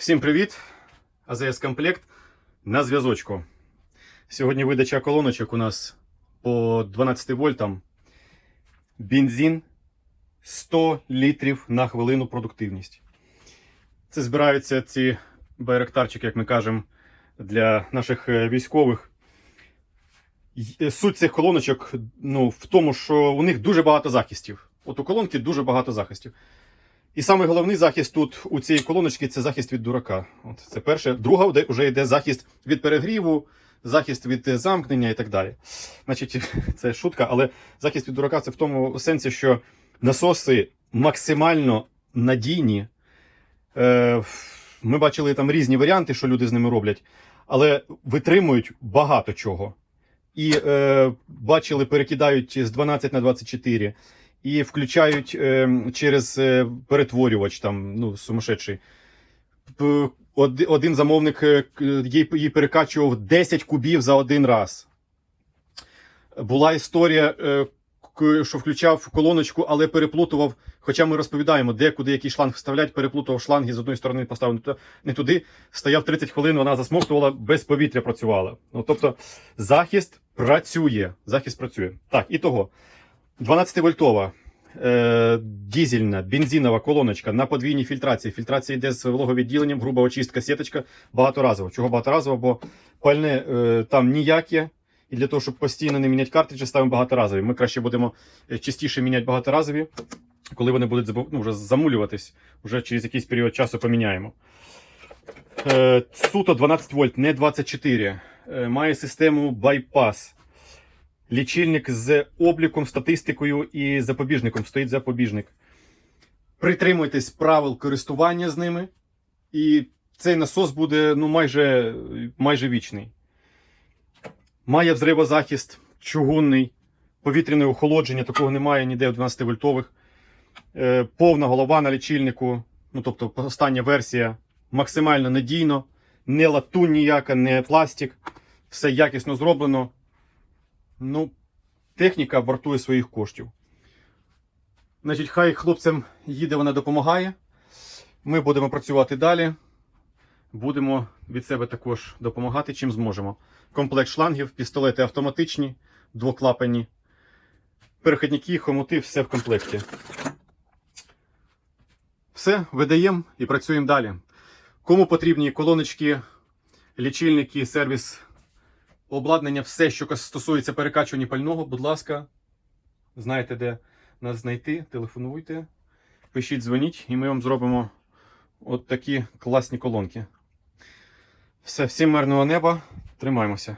Всім привіт! АЗС Комплект на зв'язочку. Сьогодні видача колоночок у нас по 12 вольтам. Бензин 100 літрів на хвилину продуктивність. Це збираються ці байрактарчики, як ми кажемо, для наших е, військових. Е, Суть цих колоночок ну, в тому, що у них дуже багато захистів. От у колонки дуже багато захистів. І самий головний захист тут у цієї колоночки це захист від дурака. От це перше. Друга де вже йде захист від перегріву, захист від е, замкнення і так далі. Значить, це шутка, але захист від дурака це в тому сенсі, що насоси максимально надійні. Е, Ми бачили там різні варіанти, що люди з ними роблять, але витримують багато чого. І е, бачили, перекидають з 12 на 24 і включають е, через е, перетворювач, там, ну, сумасшедший. Один замовник е, їй, перекачував 10 кубів за один раз. Була історія, е, що включав колоночку, але переплутував. Хоча ми розповідаємо, де куди який шланг вставлять, переплутував шланги з одної сторони, поставив не туди. Стояв 30 хвилин, вона засмоктувала, без повітря працювала. Ну, тобто, захист працює. Захист працює. Так, і того. 12-вольтова е, дізельна бензинова колоночка на подвійній фільтрації. Фільтрація йде з вологовідділенням, груба очистка, сіточка багаторазова. Чого багаторазова? Бо пальне е, там ніяке. І для того, щоб постійно не міняти картриджі, ставимо багаторазові. Ми краще будемо е, частіше міняти багаторазові, коли вони будуть ну, вже замулюватись, вже через якийсь період часу поміняємо. Суто 12 вольт, не 24. Е, має систему байпас. Лічильник з обліком, статистикою і запобіжником. Стоїть запобіжник. Притримуйтесь правил користування з ними, і цей насос буде ну, майже, майже вічний. Має взривозахист, чугунний, повітряне охолодження, такого немає ніде в 12 вольтових. Е, повна голова на лічильнику, ну тобто остання версія, максимально надійно, не латунь ніяка, не пластик. Все якісно зроблено. Ну, техніка вартує своїх коштів. Значить, хай хлопцям їде, вона допомагає. Ми будемо працювати далі. Будемо від себе також допомагати, чим зможемо. Комплект шлангів, пістолети автоматичні, двоклапані, перехідники, хомути, все в комплекті. Все, видаємо і працюємо далі. Кому потрібні колоночки, лічильники, сервіс обладнання, все, що стосується перекачування пального, будь ласка, знаєте, де нас знайти, телефонуйте, пишіть, дзвоніть, і ми вам зробимо от такі класні колонки. Все, всім мирного неба, тримаємося.